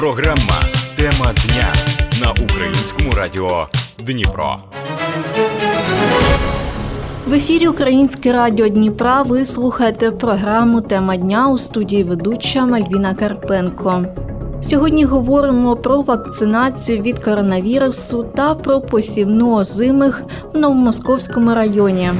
Програма Тема дня на українському радіо Дніпро. В ефірі Українське радіо Дніпра. Ви слухаєте програму Тема дня у студії ведуча Мальвіна Карпенко. Сьогодні говоримо про вакцинацію від коронавірусу та про посівну озимих в Новомосковському районі.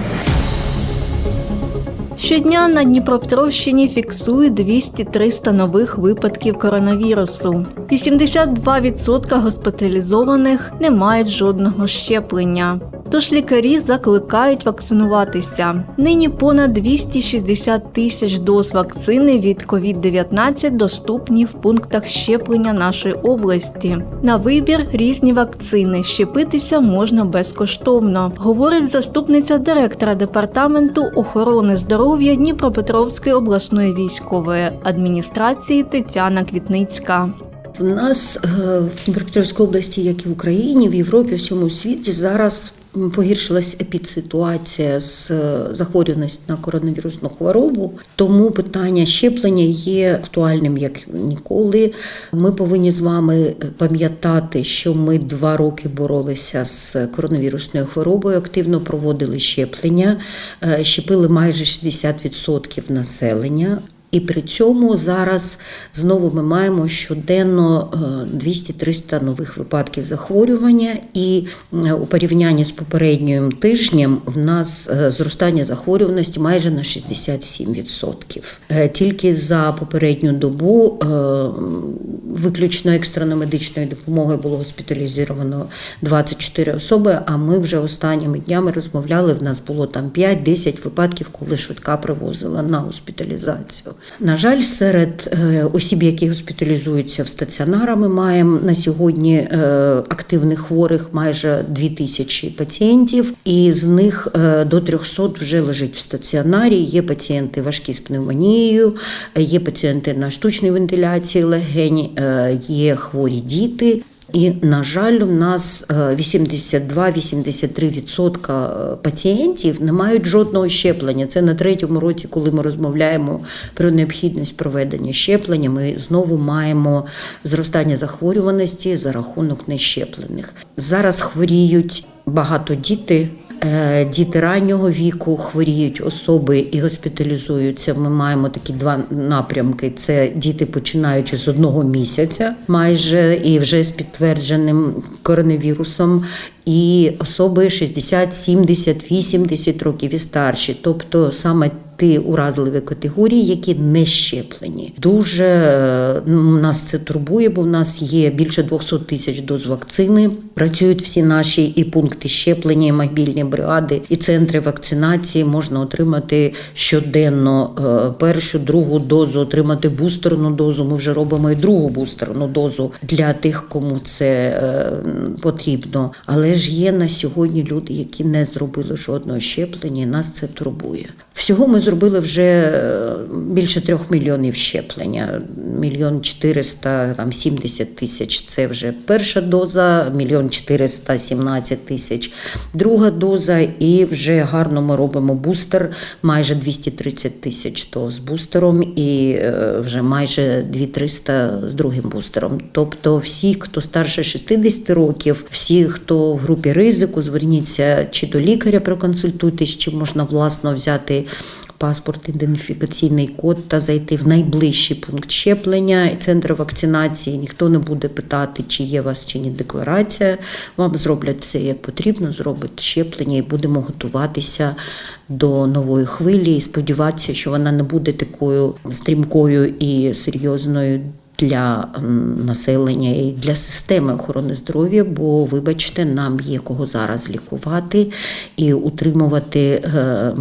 Щодня на Дніпропетровщині фіксують 200-300 нових випадків коронавірусу. 82% госпіталізованих не мають жодного щеплення. Тож лікарі закликають вакцинуватися. Нині понад 260 тисяч доз вакцини від COVID-19 доступні в пунктах щеплення нашої області. На вибір різні вакцини. Щепитися можна безкоштовно, говорить заступниця директора департаменту охорони здоров'я Дніпропетровської обласної військової адміністрації Тетяна Квітницька. В нас е, в Дніпропетровській області, як і в Україні, в Європі, в всьому світі зараз погіршилась епідситуація з е, захворюваності на коронавірусну хворобу. Тому питання щеплення є актуальним як ніколи. Ми повинні з вами пам'ятати, що ми два роки боролися з коронавірусною хворобою, активно проводили щеплення, Е, щепили майже 60% населення. І при цьому зараз знову ми маємо щоденно е, 200-300 нових випадків захворювання, і е, у порівнянні з попереднім тижнем в нас е, зростання захворюваності майже на 67%. Е, Тільки за попередню добу е, виключно екстрено медичною допомогою було госпіталізовано 24 особи. А ми вже останніми днями розмовляли. В нас було там 5-10 випадків, коли швидка привозила на госпіталізацію. На жаль, серед е, осіб, які госпіталізуються в стаціонарах, ми маємо на сьогодні е, активних хворих майже 2 тисячі пацієнтів, і з них е, до 300 вже лежить в стаціонарі. Є пацієнти важкі з пневмонією, є пацієнти на штучній вентиляції легень, е, є хворі діти. І, на жаль, у нас е, 82-83% пацієнтів не мають жодного щеплення. Це на третьому році, коли ми розмовляємо про необхідність проведення щеплення. Ми знову маємо зростання захворюваності за рахунок нещеплених. Зараз хворіють багато діти. Е, Діти раннього віку хворіють особи і госпіталізуються. Ми маємо такі два напрямки: це діти, починаючи з одного місяця, майже і вже з підтвердженим коронавірусом, і особи 60, 70, 80 років і старші, тобто саме ті уразливі категорії, які не щеплені. Дуже е, нас це турбує, бо в нас є більше 200 тисяч доз вакцини. Працюють всі наші і пункти щеплення, і мобільні бригади, і центри вакцинації. Можна отримати щоденно е, першу, другу дозу, отримати бустерну дозу. Ми вже робимо і другу бустерну дозу для тих, кому це е, потрібно. Але ж є на сьогодні люди, які не зробили жодного щеплення, і нас це турбує. Всього ми зробили вже е, більше трьох мільйонів щеплення. Мільйон чотириста там 70 тисяч. Це вже перша доза, мільйон 417 тисяч. Друга доза, і вже гарно ми робимо бустер. Майже 230 тисяч то з бустером, і е, вже майже 2300 з другим бустером. Тобто, всі, хто старше 60 років, всі, хто в групі ризику, зверніться чи до лікаря, проконсультуйтесь, чи можна власно взяти паспорт, ідентифікаційний код та зайти в найближчий пункт щеплення і центр вакцинації. Ніхто не буде питати, чи є у вас чи ні декларація. Вам зроблять все як потрібно, зроблять щеплення і будемо готуватися до нової хвилі і сподіватися, що вона не буде такою стрімкою і серйозною. Для населення і для системи охорони здоров'я, бо, вибачте, нам є кого зараз лікувати і утримувати е,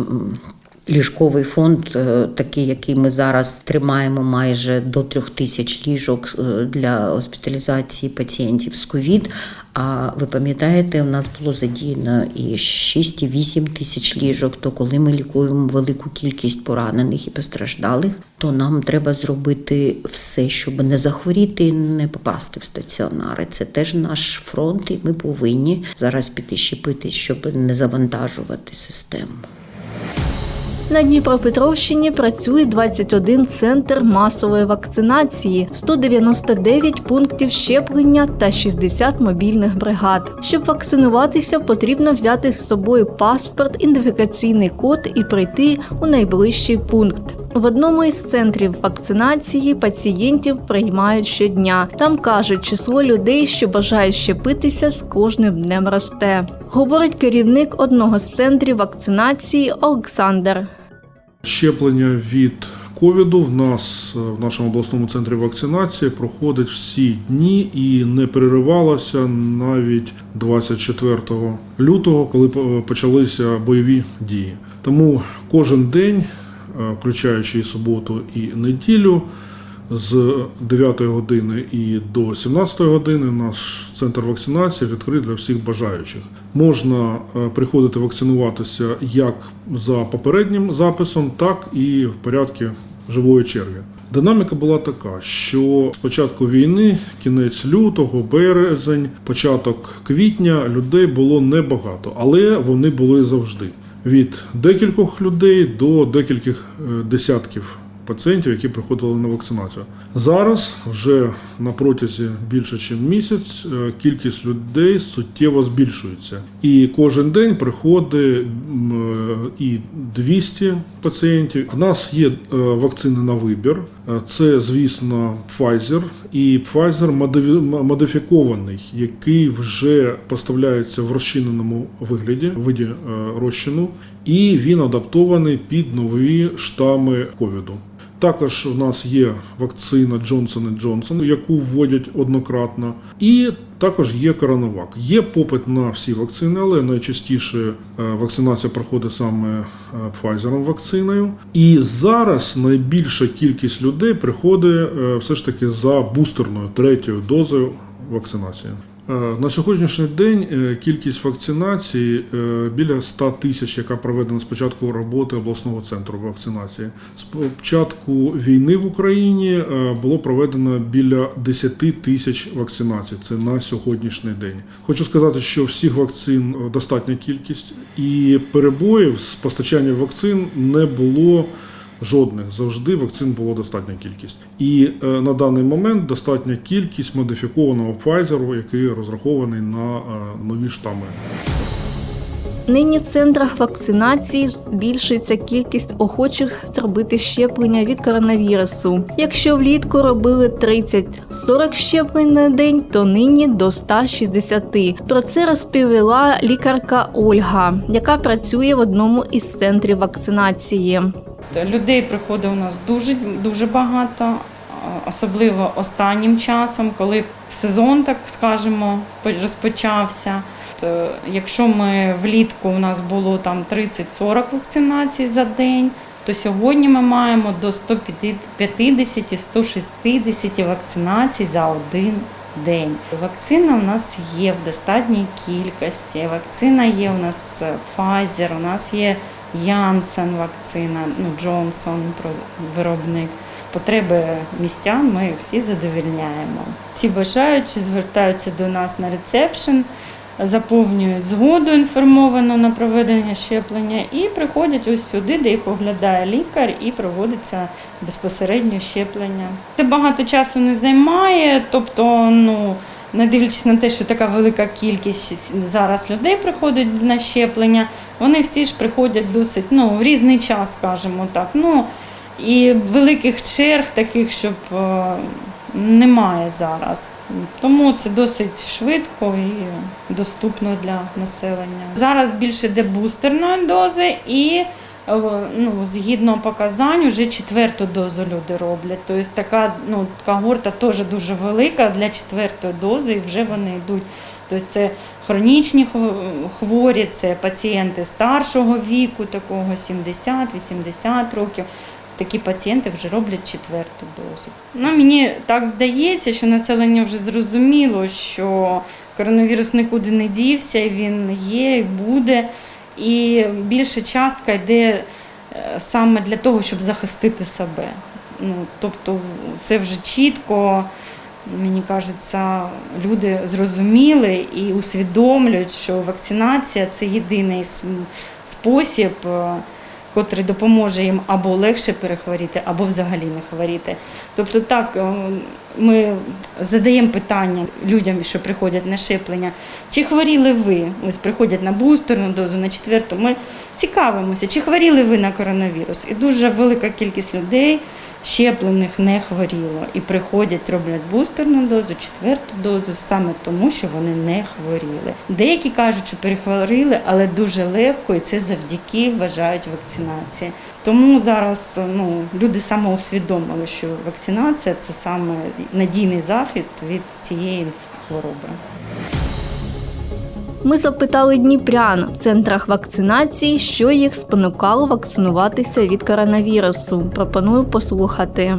ліжковий фонд, е, такий, який ми зараз тримаємо майже до трьох тисяч ліжок е, для госпіталізації пацієнтів з ковід. А ви пам'ятаєте, у нас було задіяно і 6, і 8 тисяч ліжок. То коли ми лікуємо велику кількість поранених і постраждалих, то нам треба зробити все, щоб не захворіти і не попасти в стаціонари. Це теж наш фронт, і ми повинні зараз піти щепитись, щоб не завантажувати систему. На Дніпропетровщині працює 21 центр масової вакцинації, 199 пунктів щеплення та 60 мобільних бригад. Щоб вакцинуватися, потрібно взяти з собою паспорт, ідентифікаційний код і прийти у найближчий пункт. В одному із центрів вакцинації пацієнтів приймають щодня. Там кажуть, число людей, що бажають щепитися, з кожним днем росте. Говорить керівник одного з центрів вакцинації Олександр. Щеплення від ковіду в нас е, в нашому обласному центрі вакцинації проходить всі дні і не переривалося навіть 24 лютого, коли почалися бойові дії. Тому кожен день, е, включаючи і суботу і неділю, з 9 години і до 17 години наш центр вакцинації відкритий для всіх бажаючих. Можна е, приходити вакцинуватися як за попереднім записом, так і в порядку живої черги. Динаміка була така, що з початку війни, кінець лютого, березень, початок квітня людей було небагато, але вони були завжди від декількох людей до декількох е, десятків пацієнтів, які приходили на вакцинацію. Зараз вже на протязі більше ніж місяць е, кількість людей суттєво збільшується. І кожен день приходить е, і 200 пацієнтів. У нас є е, вакцини на вибір. Це, звісно, Pfizer і Pfizer модифі- модифікований, який вже поставляється в розчиненому вигляді, виді розчину, і він адаптований під нові штами ковіду. Також у нас є вакцина Johnson Johnson, яку вводять однократно, і також є коронавак. Є попит на всі вакцини, але найчастіше е, вакцинація проходить саме е, Pfizer вакциною. І зараз найбільша кількість людей приходить е, все ж таки за бустерною третьою дозою вакцинації. Е, На сьогоднішній день е, кількість вакцинацій е, біля 100 тисяч, яка проведена з початку роботи обласного центру вакцинації. З початку війни в Україні було проведено біля 10 тисяч вакцинацій. Це на сьогоднішній день. Хочу сказати, що всіх вакцин достатня кількість, і перебоїв з постачанням вакцин не було. Жодних завжди вакцин було достатня кількість, і е, на даний момент достатня кількість модифікованого Pfizer, який розрахований на е, нові штами. Нині в центрах вакцинації збільшується кількість охочих зробити щеплення від коронавірусу. Якщо влітку робили 30-40 щеплень на день, то нині до 160. Про це розповіла лікарка Ольга, яка працює в одному із центрів вакцинації. Людей приходить у нас дуже дуже багато, особливо останнім часом, коли сезон, так скажемо, по- розпочався. То, Якщо ми влітку у нас було там 30-40 вакцинацій за день, то сьогодні ми маємо до 150-160 вакцинацій за один день. Вакцина у нас є в достатній кількості. Вакцина є у нас е, Pfizer, у нас є Janssen вакцина, ну про- виробник. Потреби містян ми всі задовільняємо. Всі бажаючі звертаються до нас на рецепшн, заповнюють згоду інформовану на проведення щеплення і приходять ось сюди, де їх оглядає лікар, і проводиться безпосередньо щеплення. Це багато часу не займає, тобто, ну. Не дивлячись на те, що така велика кількість зараз людей приходить на щеплення, вони всі ж приходять досить ну, в різний час, скажімо так. Ну, і великих черг таких, щоб е, немає зараз. Тому це досить швидко і доступно для населення. Зараз більше йде бустерної дози і ну, згідно показань, вже четверту дозу люди роблять. Тобто така ну, когорта теж дуже велика для четвертої дози, і вже вони йдуть. Тобто це хронічні хворі, це пацієнти старшого віку, такого 70-80 років. Такі пацієнти вже роблять четверту дозу. Ну, мені так здається, що населення вже зрозуміло, що коронавірус нікуди не дівся, він є і буде. І більша частка йде е, саме для того, щоб захистити себе. Ну, тобто це вже чітко, мені кажеться, люди зрозуміли і усвідомлюють, що вакцинація це єдиний спосіб е, котрий допоможе їм або легше перехворіти, або взагалі не хворіти. Тобто так е, ми задаємо питання людям, що приходять на щеплення, чи хворіли ви? Ось приходять на бустерну дозу, на четверту. Ми цікавимося, чи хворіли ви на коронавірус. І дуже велика кількість людей щеплених не хворіло. І приходять, роблять бустерну дозу, четверту дозу саме тому, що вони не хворіли. Деякі кажуть, що перехворіли, але дуже легко, і це завдяки вважають вакцинації. Тому зараз ну, люди самоусвідомили, що вакцинація це саме надійний захист від цієї хвороби. Ми запитали дніпрян в центрах вакцинації, що їх спонукало вакцинуватися від коронавірусу. Пропоную послухати.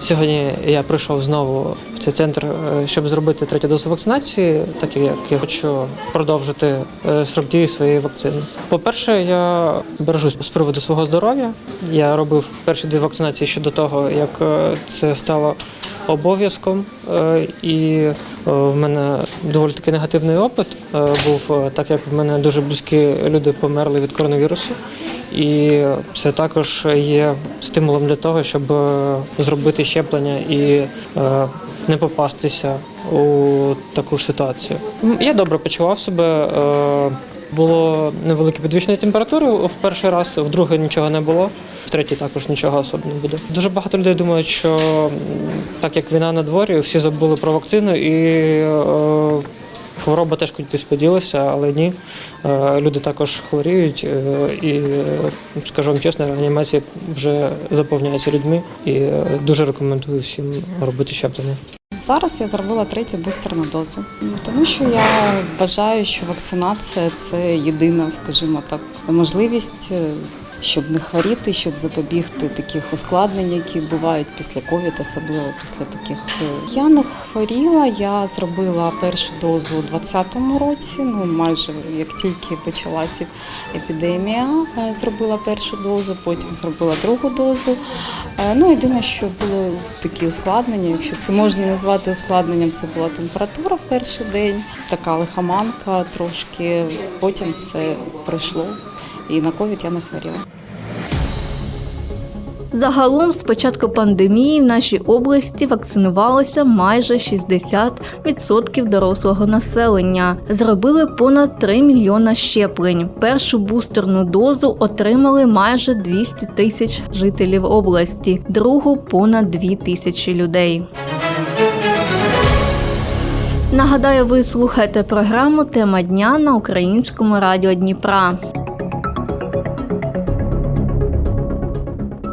Сьогодні я прийшов знову в цей центр, е, щоб зробити третю дозу вакцинації, так як я хочу продовжити е, срок дії своєї вакцини. По-перше, я бережусь з приводу свого здоров'я. Я робив перші дві вакцинації ще до того, як е, це стало обов'язком. Е, І е, в мене доволі таки негативний опит е, був, так як в мене дуже близькі люди померли від коронавірусу. І це також є стимулом для того, щоб зробити щеплення і не попастися у таку ж ситуацію. Я добре почував себе. Було невелике підвищення температури в перший раз, в другий нічого не було, в третій також нічого особливо не буде. Дуже багато людей думають, що так як війна на дворі, всі забули про вакцину і е, Хвороба теж кудись поділася, але ні. Е, Люди також хворіють, е, і скажу вам чесно, реанімація вже заповняється людьми і дуже рекомендую всім робити щеплення. Зараз я зробила третю бустерну дозу, тому що я вважаю, що вакцинація це єдина, скажімо так, можливість, е, щоб не хворіти, щоб запобігти таких ускладнень, які бувають після ковід, особливо після таких. е, Я не хворіла, я зробила першу дозу у 2020 році. Ну майже як тільки почалася епідемія, е, зробила першу дозу, потім зробила другу дозу. Е, Ну, єдине, що були такі ускладнення, якщо це можна назвати ускладненням, це була температура в перший день, така лихоманка трошки, потім все пройшло. І на ковід я не хворіла. Загалом з початку пандемії в нашій області вакцинувалося майже 60% дорослого населення. Зробили понад 3 мільйона щеплень. Першу бустерну дозу отримали майже 200 тисяч жителів області, другу понад 2 тисячі людей. Нагадаю, ви слухаєте програму Тема дня на українському радіо Дніпра.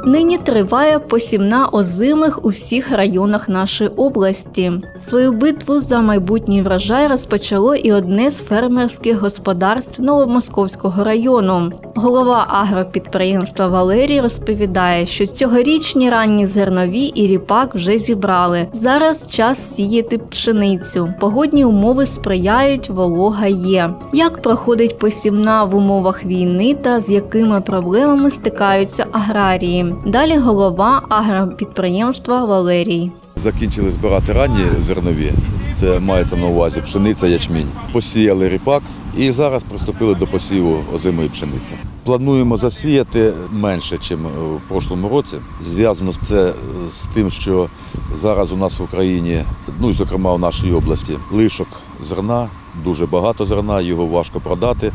Нині триває посівна озимих у всіх районах нашої області. Свою битву за майбутній врожай розпочало і одне з фермерських господарств Новомосковського району. Голова агропідприємства Валерій розповідає, що цьогорічні ранні зернові і ріпак вже зібрали. Зараз час сіяти пшеницю. Погодні умови сприяють, волога є. Як проходить посівна в умовах війни та з якими проблемами стикаються аграрії? Далі голова агропідприємства Валерій. Закінчили збирати ранні зернові. Це мається на увазі пшениця, ячмінь. Посіяли ріпак і зараз приступили до посіву озимої пшениці. Плануємо засіяти менше, ніж в прошлому році. Зв'язано це з тим, що зараз у нас в Україні, ну і зокрема в нашій області, лишок зерна, дуже багато зерна, його важко продати.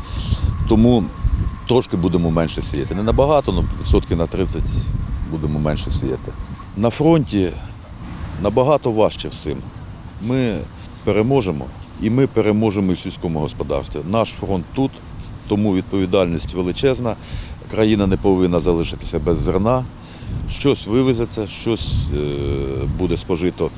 Тому трошки будемо менше сіяти. Не набагато, але відсотки на 30 будемо менше сіяти. На фронті набагато важче всім. Ми переможемо і ми переможемо і в сільському господарстві. Наш фронт тут, тому відповідальність величезна. Країна не повинна залишитися без зерна. Щось вивезеться, щось е, буде спожито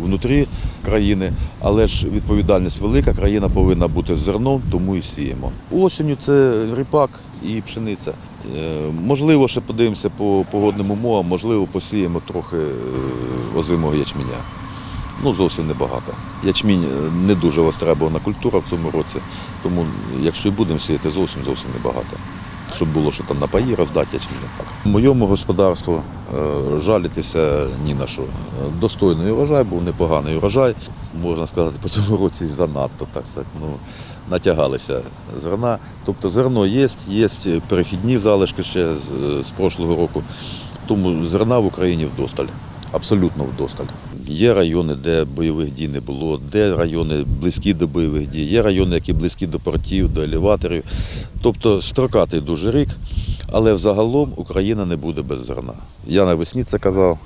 внутрі країни, але ж відповідальність велика, країна повинна бути з зерном, тому і сіємо. Осінню це ріпак і пшениця. Е, Можливо, ще подивимося по погодним умовам, можливо, посіємо трохи е, озимого ячменя. Ну, зовсім небагато. Ячмінь не дуже востребована культура в цьому році, тому якщо і будемо сіяти, зовсім зовсім небагато. Щоб було що там на паї роздати, ячмінь. Так. Моєму господарству е, жалітися ні на що. Достойний урожай був непоганий урожай. Можна сказати, по цьому році занадто так сказати. Ну, натягалися зерна. Тобто зерно є, є перехідні залишки ще з прошлого року. Тому зерна в Україні вдосталь. Абсолютно вдосталь. Є райони, де бойових дій не було, де райони близькі до бойових дій, є райони, які близькі до портів, до елеваторів. Тобто строкатий дуже рік, але взагалом Україна не буде без зерна. Я навесні це казав.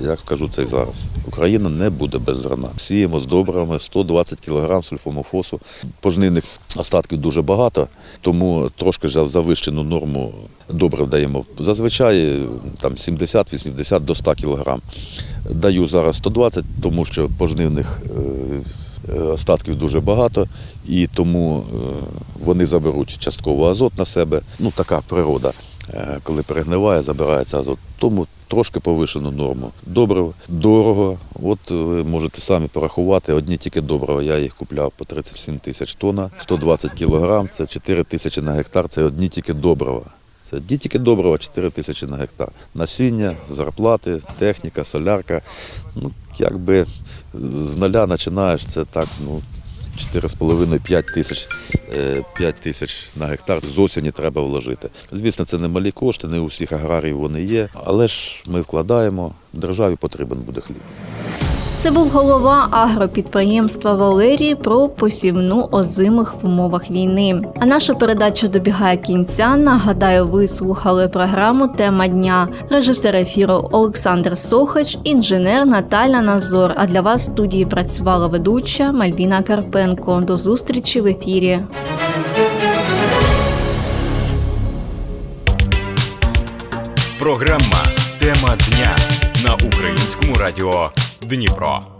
Я скажу це зараз. Україна не буде без зерна. Сіємо з добривами 120 кг сульфомофосу. Пожнивних остатків дуже багато, тому трошки завищену норму добрив даємо. Зазвичай там 70-80 до 100 кг. Даю зараз 120, тому що пожнивних е, е, остатків дуже багато, і тому е, вони заберуть частково азот на себе. Ну така природа. Е, Коли перегниває, забирається азот. Тому трошки повишену норму. Добрив дорого. От ви можете самі порахувати. Одні тільки добрива. Я їх купляв по 37 тисяч тонн, 120 кілограм, це 4 тисячі на гектар. Це одні тільки добрива. Це одні тільки добрива 4 тисячі на гектар. Насіння, зарплати, техніка, солярка. Ну, якби з нуля починаєш, це так, ну, 4,5-5 тисяч, е, 5 тисяч на гектар з осені треба вложити. Звісно, це не малі кошти, не у всіх аграріїв вони є, але ж ми вкладаємо, державі потрібен буде хліб. Це був голова агропідприємства Валерії про посівну озимих в умовах війни. А наша передача добігає кінця. Нагадаю, ви слухали програму Тема дня. Режисер ефіру Олександр Сохач, інженер Наталя Назор. А для вас в студії працювала ведуча Мальвіна Карпенко. До зустрічі в ефірі. Програма Тема дня на українському радіо Дніпро.